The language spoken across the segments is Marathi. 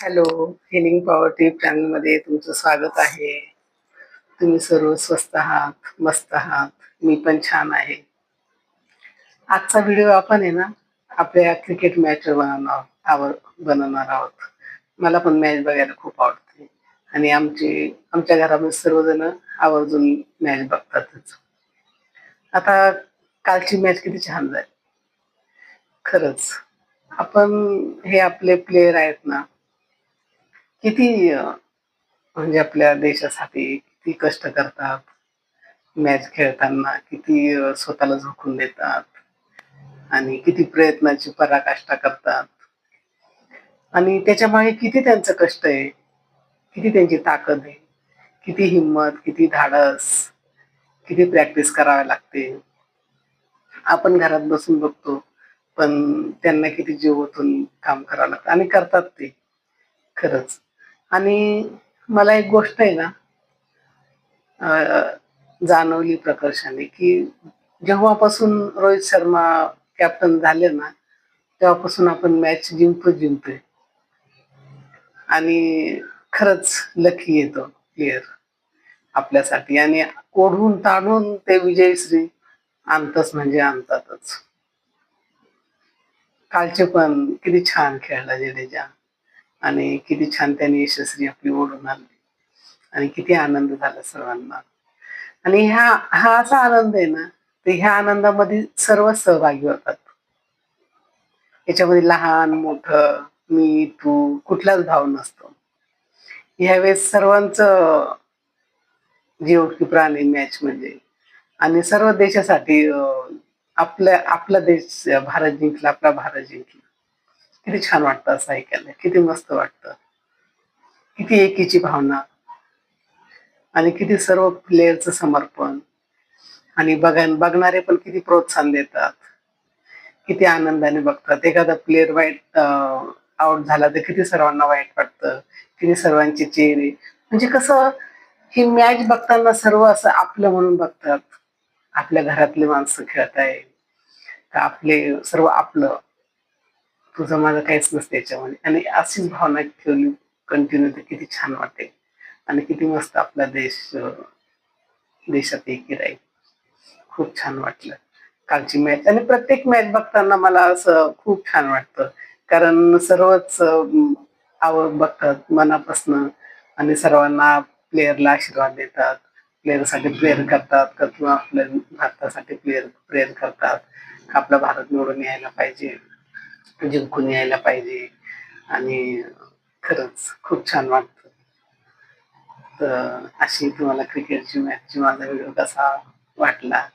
हॅलो हिलिंग पॉवर टिपमध्ये तुमचं स्वागत आहे. तुम्ही सर्व स्वस्त आहात मस्त आहात मी पण छान आहे. आजचा व्हिडिओ आपण आहे ना आपल्या क्रिकेट मॅच बनवणार आवर बनवणार आहोत. मला पण मॅच बघायला खूप आवडते. आणि आमचे आमच्या घरामध्ये सर्वजण आवर्जून मॅच बघतातच. आता कालची मॅच किती छान झाली. खरंच. आपण हे आपले प्लेयर आहेत ना किती म्हणजे आपल्या देशासाठी किती कष्ट करतात. मॅच खेळताना किती स्वतःला झोकून देतात. आणि किती प्रयत्नाची पराकाष्ठा करतात. आणि त्याच्यामागे किती त्यांचं कष्ट आहे. किती त्यांची ताकद आहे. किती हिंमत किती धाडस किती प्रॅक्टिस करावी लागते. आपण घरात बसून बघतो पण त्यांना किती जीव ओतून काम करावं लागतं. आणि करतात ते. खरंच. आणि मला एक गोष्ट आहे ना जाणवली प्रकर्षाने की जेव्हापासून रोहित शर्मा कॅप्टन झाले ना तेव्हापासून आपण मॅच जिंकतो जिंकतोय. आणि खरंच लकी येतो प्लेअर आपल्यासाठी. आणि ओढून ताणून ते विजयश्री आणतच म्हणजे आणतातच. कालचे पण किती छान खेळला जडेजा. आणि किती छान त्यांनी यशस्वी आपली ओढून आणली. आणि किती आनंद झाला सर्वांना. आणि ह्या हा असा आनंद आहे ना तर ह्या आनंदामध्ये सर्व सहभागी होतात. याच्यामध्ये लहान मोठ मी तू कुठलाच भाव नसतो. ह्यावेळेस सर्वांच जीव की प्राणी मॅच म्हणजे. आणि सर्व देशासाठी आपला आपल्या आपला देश भारत जिंकला आपला भारत जिंकला. किती छान वाटतं असं ऐकायला. किती मस्त वाटतं. किती एकीची भावना. आणि किती सर्व प्लेयरचं समर्पण. आणि बघा बघणारे पण किती प्रोत्साहन देतात. किती आनंदाने बघतात. एखादा प्लेअर वाईट आउट झाला तर किती सर्वांना वाईट वाटतं. किती सर्वांचे चेहरे. म्हणजे कसं ही मॅच बघताना सर्व असं आपलं म्हणून बघतात. आपल्या घरातले माणसं खेळत आहे आपले सर्व आपलं. तुझं माझं काहीच नसतं याच्यामध्ये. आणि अशीच भावना ठेवली कंटिन्यू तर किती छान वाटेल. आणि किती मस्त आपला देश देशात एकी राहील. खूप छान वाटलं. कालची मॅच आणि प्रत्येक मॅच बघताना मला असं खूप छान वाटतं. कारण सर्वच आवड बघतात मनापासनं. आणि सर्वांना प्लेयरला आशीर्वाद देतात. प्लेयरसाठी प्रेयर करतात किंवा आपल्या भारतासाठी प्लेयर प्रेयर करतात. आपला भारत निवडून यायला पाहिजे. जिंकून यायला पाहिजे. आणि खरंच खूप छान वाटतं. तर अशी तुम्हाला क्रिकेटची मॅचची माझा व्हिडिओ कसा वाटला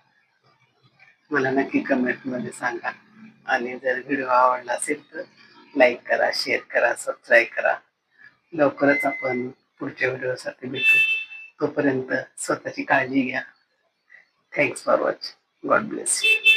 मला नक्की कमेंटमध्ये सांगा. आणि जर व्हिडिओ आवडला असेल तर लाईक करा शेअर करा सबस्क्राईब करा. लवकरच आपण पुढच्या व्हिडिओसाठी भेटू. तोपर्यंत स्वतःची काळजी घ्या. Thanks for watch God bless you